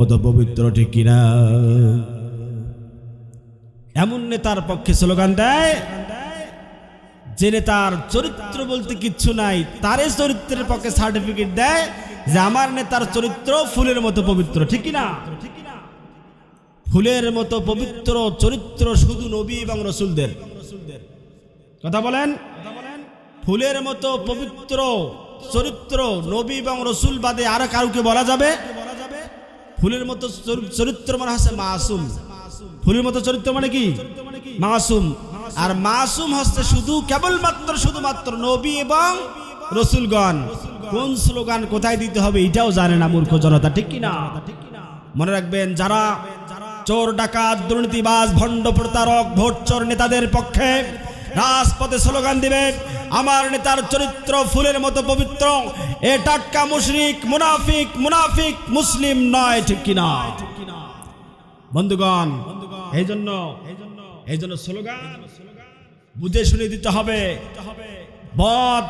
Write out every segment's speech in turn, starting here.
মতো পবিত্র ঠিক কিনা? এমন নেতার পক্ষে স্লোগান দেয়, যে নেতার চরিত্র বলতে কিচ্ছু নাই তারই চরিত্রের পক্ষে সার্টিফিকেট দেয় যে আমার নেতার চরিত্র ফুলের মতো পবিত্র, ঠিক কিনা? ফুলের মতো পবিত্র চরিত্র শুধু নবী এবং রসুলদের। কথা বলেন? ফুলের মতো পবিত্র চরিত্র নবী এবং রসুল বাদে আর কাউকে বলা যাবে? ফুলের মতো চরি- চরিত্র মানে হচ্ছে মাসুম। ফুলের মতো চরিত্র মানে কি? মাসুম। আর মাসুম হচ্ছে শুধু, কেবলমাত্র শুধুমাত্র নবী এবং রসুলগণ। কোন স্লোগান কোথায় দিতে হবে এটাও জানে না মূর্খ জনতা, ঠিক কি না? মনে রাখবেন, যারা চোর, ডাকাত, দুর্নীতিবাজ, ভণ্ড প্রতারক, ভোট চোর নেতাদের পক্ষে রাজপথে স্লোগান দিবে আমার নেতার চরিত্র ফুলের মতো পবিত্র। এ টাটকা মুশরিক, মুনাফিক মুনাফিক, মুসলিম নয়, ঠিক কিনা? বন্ধুগণ এই জন্য এই জন্য স্লোগান বুঝে শুনে দিতে হবে। বদ,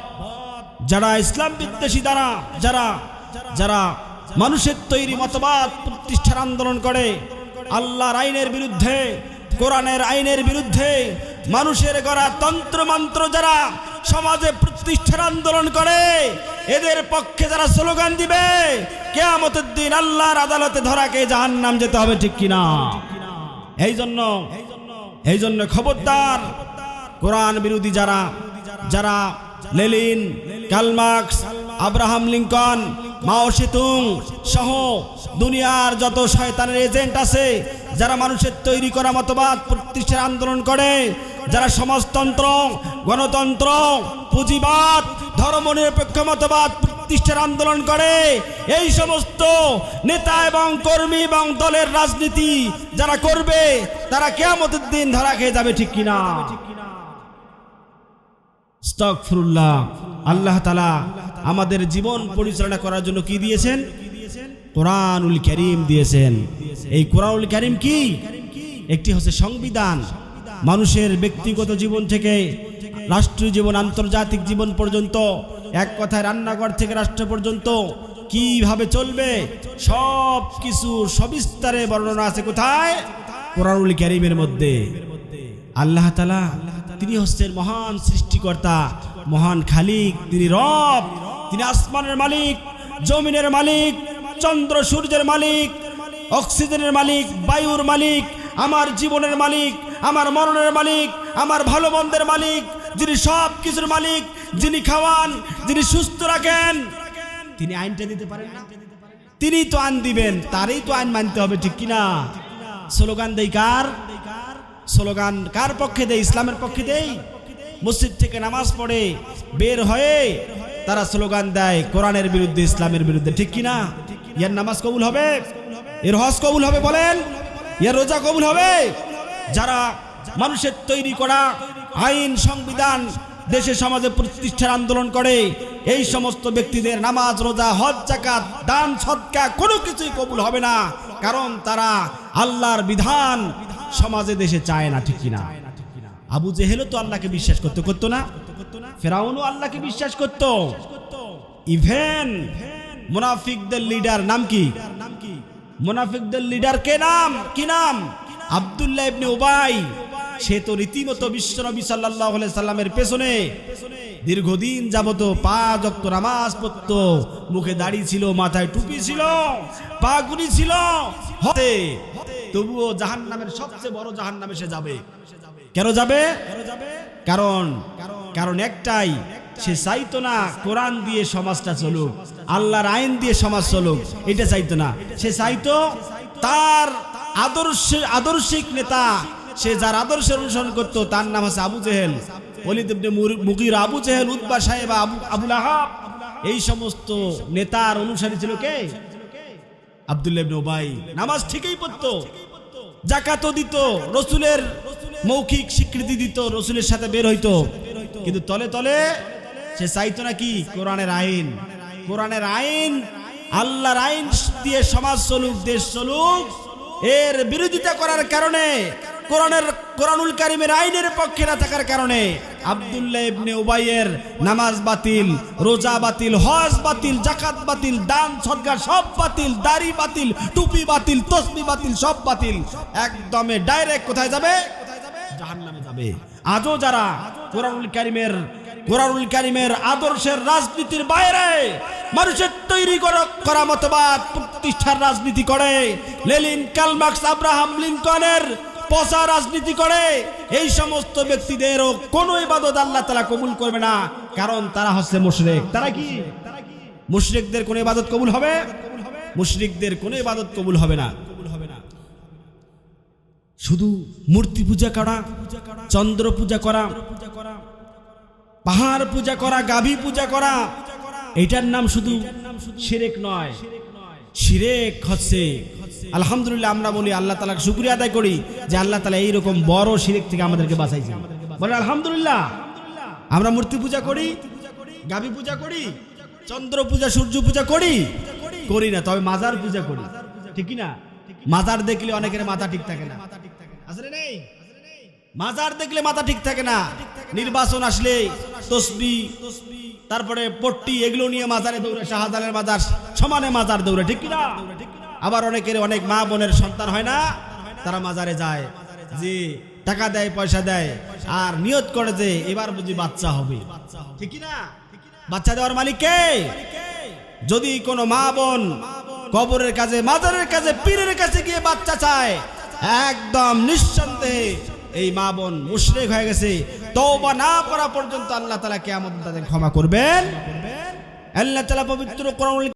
যারা ইসলাম বিদ্বেষী দ্বারা, যারা যারা মানুষের তৈরি মতবাদ প্রতিষ্ঠার আন্দোলন করে, আল্লাহর আইনের বিরুদ্ধে, কোরআনের আইনের বিরুদ্ধে, মানুষের গড়া তন্ত্র মন্ত্র যারা সমাজে প্রতিষ্ঠার আন্দোলন করে। এদের পক্ষে যারা স্লোগান দিবে, কেয়ামতের দিন আল্লাহর আদালতে ধরাকে জাহান নাম যেতে হবে, ঠিক কিনা? এই জন্য এই জন্য খবরদার, কোরআন বিরোধী যারা যারা Lenin, Karl Marx, Abraham Lincoln, Mao Tse tung সহ দুনিয়ার যত শয়তানের এজেন্ট আছে, যারা মানুষের তৈরি করা মতবাদ, প্রতিষ্ঠার আন্দোলন করে যারা সমাজতন্ত্র, গণতন্ত্র, পুঁজিবাদ ধর্মনিরপেক্ষ মতবাদ প্রতিষ্ঠার আন্দোলন করে, এই সমস্ত নেতা এবং কর্মী এবং দলের রাজনীতি যারা করবে, তারা কেয়ামতের দিন ধরা খেয়ে যাবে ঠিক কিনা? আস্তাগফিরুল্লাহ। আল্লাহ তালা আমাদের জীবন পরিচালনা করার জন্য কি দিয়েছেন? কোরআনুল করিম দিয়েছেন। এই কোরআনুল করিম কি? একটি হচ্ছে সংবিধান। মানুষের ব্যক্তিগত জীবন থেকে, রাষ্ট্রীয় জীবন, আন্তর্জাতিক জীবন পর্যন্ত, এক কথায় রান্নাঘর থেকে রাষ্ট্র পর্যন্ত কীভাবে চলবে সব কিছু সবিস্তারে বর্ণনা আছে কোথায়? কোরআনুল করিমের মধ্যে। আল্লাহ তালা তিনি হচ্ছেন মহান সৃষ্টিকর্তা, মহান খালিক, তিনি রব, তিনি আসমানের মালিক, জমিনের মালিক, চন্দ্র সূর্যের মালিক, অক্সিজেনের মালিক, বায়ুর মালিক আমার জীবনের মালিক আমার মরণের মালিক আমার ভালো মন্দের মালিক যিনি সব কিছুর মালিক যিনি খাওয়ান যিনি সুস্থ রাখেন। তিনি আইনটা দিতে পারেন না। তিনি তো আইন দিবেন তারই তো আইন মানতে হবে ঠিক কিনা? স্লোগান দেই কার? স্লোগান কার পক্ষে দেয় ইসলামের পক্ষে দেই? মসজিদ থেকে নামাজ পড়ে বের হয়ে তারা স্লোগান দেয় কোরআনের বিরুদ্ধে ইসলামের বিরুদ্ধে ঠিক কিনা? ইয়ার নামাজ কবুল হবে? এর হজ কবুল হবে বলেন? ইয়ার রোজা কবুল হবে? যারা মানুষের তৈরি করা আইন, সংবিধান, দেশে, সমাজে প্রতিষ্ঠার আন্দোলন করে, এই সমস্ত ব্যক্তিদের নামাজ, রোজা, হজ জাকাত দান সৎকা কোনো কিছুই কবুল হবে না। কারণ তারা আল্লাহর বিধান সমাজে, দেশে চায় না, ঠিক কিনা? আবু জেহেলও তো আল্লাহকে বিশ্বাস করতে করতো না। ফেরাউনও আল্লাহকে বিশ্বাস করত। ইভেন মুনাফিকদের লিডার নাম কি? মুনাফিকদের লিডার কে নাম? কি নাম? আব্দুল্লাহ ইবনে উবাই। সে তো রীতিমতো বিশ্বনবী সাল্লাল্লাহু আলাইহি সাল্লামের পেছনে। দীর্ঘদিন যাবত পা অক্ত নামাজ পড়ত। মুখে দাড়ি ছিল, মাথায় টুপি ছিল, পা গুলি ছিল। হতে, তবুও জাহান নামের সবচেয়ে বড় জাহান নামে সে যাবে। কেন যাবে? কারণ কারণ একটাই সে চাইতো না কোরআন দিয়ে সমাজটা চলুক, আল্লাহর আইন দিয়ে সমাজ চলুক, এটা চাইতো না। সে চাইতো তার আদর্শ, আদর্শিক নেতা, সে যার আদর্শ অনুসরণ করত, তার নাম হচ্ছে আবু জেহেল। অলিদ মুগির আবু জেহেল উদ্বা সাহেব, আবু, আবুল আহাব, এই সমস্ত নেতার অনুসারী ছিল কে? আব্দুল্লাহ ইবনে নামাজ ঠিকই পড়তো জাকাতও দিত, রসুলের মৌখিক স্বীকৃতি দিত, রসুলের সাথে বের হইতো। কিন্তু তলে তলে সে চাইতো নাকি কোরআনের আইন। কোরআনের আইন, আল্লাহর আইন দিয়ে সমাজ চলুক, দেশ চলুক, এর বিরোধিতা করার কারণে, কোরআনের, কোরআনুল কারিমের আইনের পক্ষে না থাকার কারণে আব্দুল্লাহ ইবনে উবাইয়ের নামাজ বাতিল, রোজা বাতিল, হজ বাতিল জাকাত বাতিল, দান, সদকা সব বাতিল, দাড়ি বাতিল, টুপি বাতিল, তসবি বাতিল, সব বাতিল। একদমে ডাইরেক্ট কোথায় যাবে? জাহান্নামে যাবে। আজও যারা কোরআনুল কারিমের কোরআনুল কারিমের আদর্শের রাজনীতির বাইরে মানুষের তৈরি করা মতবাদ, প্রতিষ্ঠার রাজনীতি করে। লেলিন কালমার্কস আব্রাহাম লিঙ্কনের পচা রাজনীতি করে। এই সমস্ত ব্যক্তিদেরও কোনো ইবাদত আল্লাহ তালা কবুল করবে না, কারণ তারা হচ্ছে মুশরিক। তারা কি? মুশরিকদের কোনো ইবাদত কবুল হবে? মুশরিকদের কোনো ইবাদত কবুল হবে না। শুধু মূর্তি পূজা করা, চন্দ্র পূজা করা পাহাড় পূজা করা, গাভী পূজা করা, এটার নাম শুধু শিরেক নয়। শিরেক হচ্ছে, আলহামদুলিল্লাহ আমরা বলি আল্লাহ তালাকে শুক্রিয়া আদায় করি যে আল্লাহ তালা এইরকম বড় শিরেক থেকে আমাদেরকে বাঁচাইছে বলে আলহামদুলিল্লাহ। আমরা মূর্তি পূজা করি, গাভী পূজা করি, চন্দ্র পূজা, সূর্য পূজা করি করি না, তবে মাজার পূজা করি। ঠিক না? মাজার দেখলে অনেকের মাথা ঠিক থাকে না। মাজার দেখলে মাথা ঠিক থাকে না। নির্বাচন আসলে তসবি, তারপরে পট্টি, এগুলো নিয়ে মাজারে দৌড়ে শাহজালের মাজার, সমানে মাজার দৌড়ে, ঠিক না আবার অনেকের অনেক মা বোনের সন্তান হয় না? তারা মাজারে যায়। যে টাকা দেয়, পয়সা দেয়। আর নিয়ত করে যে, এবার বুঝি বাচ্চা হবে। ঠিক না বাচ্চা দেওয়ার মালিক যদি কোনো মা বোন কবরের কাছে মাজারের কাছে পীরের কাছে গিয়ে বাচ্চা চায়, একদম নিঃসন্দেহে এই মা বোন মুশরেক হয়ে গেছে। তওবা না করা পর্যন্ত আল্লাহ তাআলা কিয়ামত তাদের ক্ষমা করবেন। আল্লাহ তালা পবিত্র কোরআন